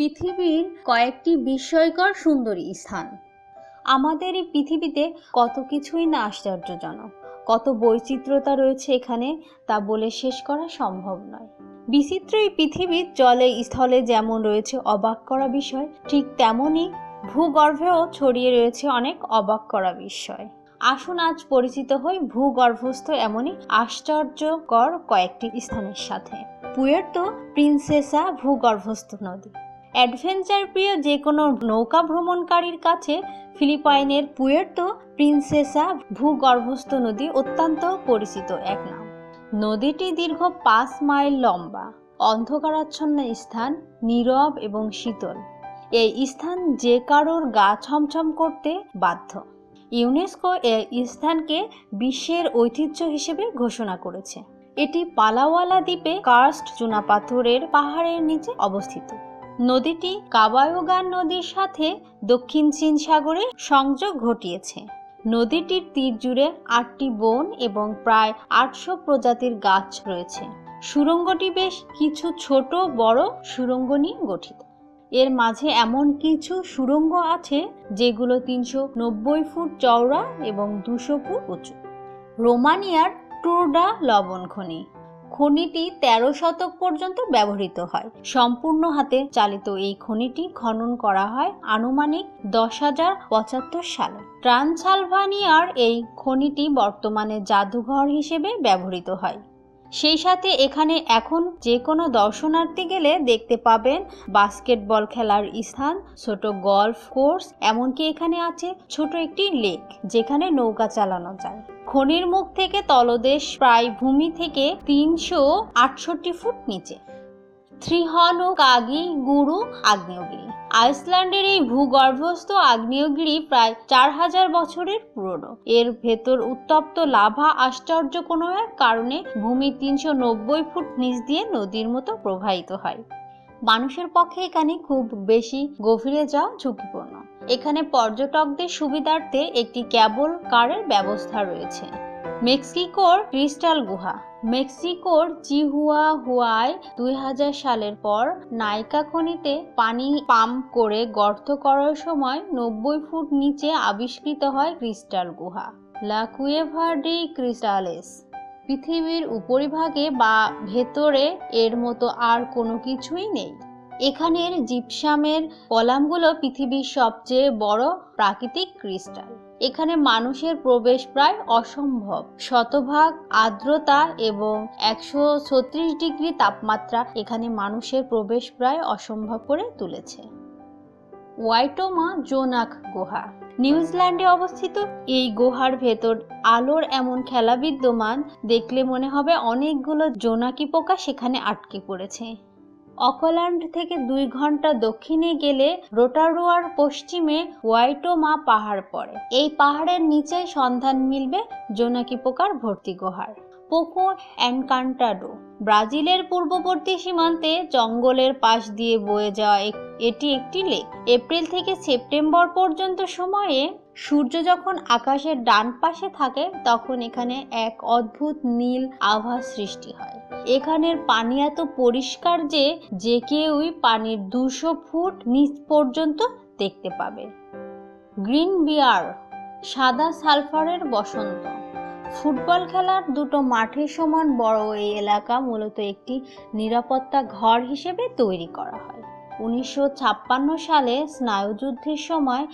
পৃথিবীর কয়েকটি বিস্ময়কর সুন্দরী স্থান। আমাদের এই পৃথিবীতে কত কিছুই না আশ্চর্যজনক। কত বৈচিত্র্যতা রয়েছে এখানে তা বলে শেষ করা সম্ভব নয়। বিচিত্র এই পৃথিবীর জলে, স্থলে যেমন রয়েছে অবাক করা বিষয়, ঠিক তেমনই ভূগর্ভেও ছড়িয়ে রয়েছে অনেক অবাক করা বিষয়। আসুন আজ পরিচিত হই ভূগর্ভস্থ এমনই আশ্চর্যকর কয়েকটি স্থানের সাথে। পুয়ের্তো প্রিন্সেসা ভূগর্ভস্থ নদী। অ্যাডভেঞ্চার প্রিয় যে কোনো নৌকা ভ্রমণকারীর কাছে ফিলিপাইনের পুয়ের্তো প্রিন্সেসা ভূগর্ভস্থ নদী অত্যন্ত পরিচিত এক নাম। নদীটি দীর্ঘ পাঁচ মাইল লম্বা, অন্ধকারাচ্ছন্ন স্থান, নীরব এবং শীতল। এই স্থান যে কারোর গা ছমছম করতে বাধ্য। ইউনেস্কো এই স্থানকে বিশ্বের ঐতিহ্য হিসেবে ঘোষণা করেছে। এটি পালাওয়ালা দ্বীপে কার্স্ট চুনাপাথরের পাহাড়ের নিচে অবস্থিত। নদীটি কাবায়োগান নদীর সাথে দক্ষিণ চীন সাগরে সংযোগ ঘটিয়েছে। নদীটির তীর জুড়ে আটটি বন এবং প্রায় আটশো প্রজাতির গাছ রয়েছে। সুড়ঙ্গটি বেশ কিছু ছোট, বড় সুড়ঙ্গ নিয়ে গঠিত। এর মাঝে এমন কিছু সুড়ঙ্গ আছে যেগুলো তিনশো নব্বই ফুট চওড়া এবং দুশো ফুট উঁচু। রোমানিয়ার টুরডা লবণ খনি খনিটি তেরো শতক পর্যন্ত ব্যবহৃত হয়। সম্পূর্ণ হাতে চালিত এই খনিটি খনন করা হয় আনুমানিক দশ হাজার পঁচাত্তর সালে। ট্রান্সালভানিয়ার এই খনিটি বর্তমানে জাদুঘর হিসেবে ব্যবহৃত হয়। সেই সাথে এখানে এখন যে কোনো দর্শনার্থী গেলে দেখতে পাবেন বাস্কেটবল খেলার স্থান, ছোট গলফ কোর্স, এমনকি এখানে আছে ছোট একটি লেক, যেখানে নৌকা চালানো যায়। খনির মুখ থেকে তলদেশ প্রায় ভূমি থেকে তিনশো আটষট্টি ফুট নিচে। থ্রিহন ও কাগি, গুরু, আগ্নেয়গিরি। আইসল্যান্ডের এই ভূগর্ভস্থ আগ্নেয়গিরি প্রায় চার হাজার বছরের পুরনো। এর ভেতর উত্তপ্ত লাভা আশ্চর্য কোনো এক কারণে ভূমি তিনশো নব্বই ফুট নিচ দিয়ে নদীর মতো প্রবাহিত হয়। মানুষের পক্ষে এখানে খুব বেশি গভীরে যাওয়া ঝুঁকিপূর্ণ। এখানে পর্যটকদের সুবিধার্থে একটি ক্যাবল কারের ব্যবস্থা রয়েছে। মেক্সিকোর ক্রিস্টাল গুহা। মেক্সিকোর চিহুয়া হুয়ায় দুই হাজার সালের পর নাইকা খনিতে পানি পাম্প করে গর্ত করার সময় নব্বই ফুট নিচে আবিষ্কৃত হয় ক্রিস্টাল গুহা। লা কুয়েভা ক্রিস্টালেস। পৃথিবীর উপরিভাগে বা ভেতরে এর মতো আর কোনো কিছুই নেই। এখানের জিপসামের কলামগুলো পৃথিবীর সবচেয়ে বড় প্রাকৃতিক ক্রিস্টাল। এখানে মানুষের প্রবেশ প্রায় অসম্ভব। শতভাগ আর্দ্রতা এবং একশো ছত্রিশ ডিগ্রি তাপমাত্রা এখানে মানুষের প্রবেশ প্রায় অসম্ভব করে তুলেছে। ওয়াইটোমা জোনাক গুহা। নিউজিল্যান্ডে অবস্থিত এই গুহার ভেতর আলোর এমন খেলা বিদ্যমান, দেখলে মনে হবে অনেকগুলো জোনাকি পোকা সেখানে আটকে পড়েছে। অকল্যান্ড থেকে দুই ঘণ্টা দক্ষিণে গেলে রোটারোয়ার পশ্চিমে ওয়াইটোমা পাহাড় পড়ে। এই পাহাড়ের নিচে সন্ধান মিলবে জোনাকি পোকার ভর্তি গোহার। পোকো অ্যানকান্টাডো ব্রাজিলের পূর্ববর্তী সীমান্তে জঙ্গলের পাশ দিয়ে বয়ে যাওয়া এটি একটি লেক এপ্রিল থেকে সেপ্টেম্বর পর্যন্ত সময়ে সূর্য যখন আকাশের ডান পাশে থাকে, তখন এখানে এক অদ্ভুত নীল আভা সৃষ্টি হয়। এখানের পানি এত পরিষ্কার যে যে কেউই পানির দুশো ফুট নিচ পর্যন্ত দেখতে পাবে। গ্রিন বিয়ার, সাদা সালফারের বসন্ত। ফুটবল খেলার দুটো মাঠের সমান বড় এই এলাকা মূলত একটি নিরাপত্তা ঘর হিসেবে তৈরি করা হয়। উনিশশো ছাপ্পান্ন সালে স্নায়ুযুদ্ধের সময়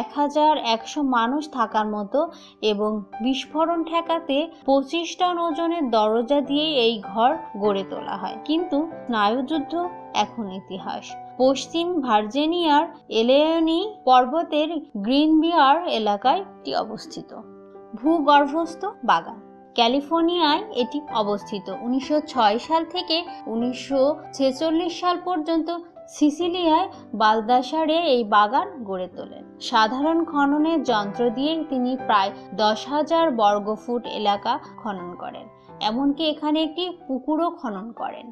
এক হাজার একশো মানুষ থাকার মতো এবং বিস্ফোরণ ঠেকাতে পঁচিশ টন ওজনের দরজা দিয়ে এই ঘর গড়ে তোলা হয়। কিন্তু স্নায়ুযুদ্ধ এখন ইতিহাস। পশ্চিম ভার্জেনিয়ার এলেয়নি পর্বতের গ্রিন বিয়ার এলাকায় এটি অবস্থিত। ভূগর্ভস্থ বাগান। ক্যালিফোর্নিয়ায় এটি অবস্থিত। উনিশশো ছয় সাল থেকে উনিশশো ছেচল্লিশ সাল পর্যন্ত সিসিলিয়ায় বালদাসারে এই বাগান গড়ে তোলেন। সাধারণ খননের যন্ত্র দিয়ে তিনি প্রায় দশ হাজার বর্গফুট এলাকা খনন করেন, এমনকি এখানে একটি পুকুরও খনন করেন।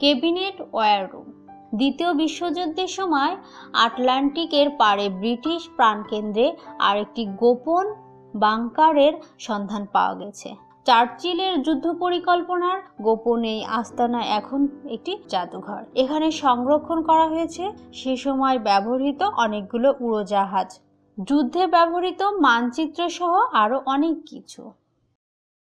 Cabinet war room. দ্বিতীয় বিশ্বযুদ্ধের সময় আটলান্টিকের পাড়ে ব্রিটিশ প্রাণকেন্দ্রে আরেকটি গোপন বাংকারের সন্ধান পাওয়া গেছে। চার্চিলের যুদ্ধ পরিকল্পনার গোপন এই আস্তানা এখন একটি জাদুঘর। এখানে সংরক্ষণ করা হয়েছে। সে সময় ব্যবহৃত অনেকগুলো উড়োজাহাজ। যুদ্ধে ব্যবহৃত মানচিত্র সহ আরও অনেক কিছু।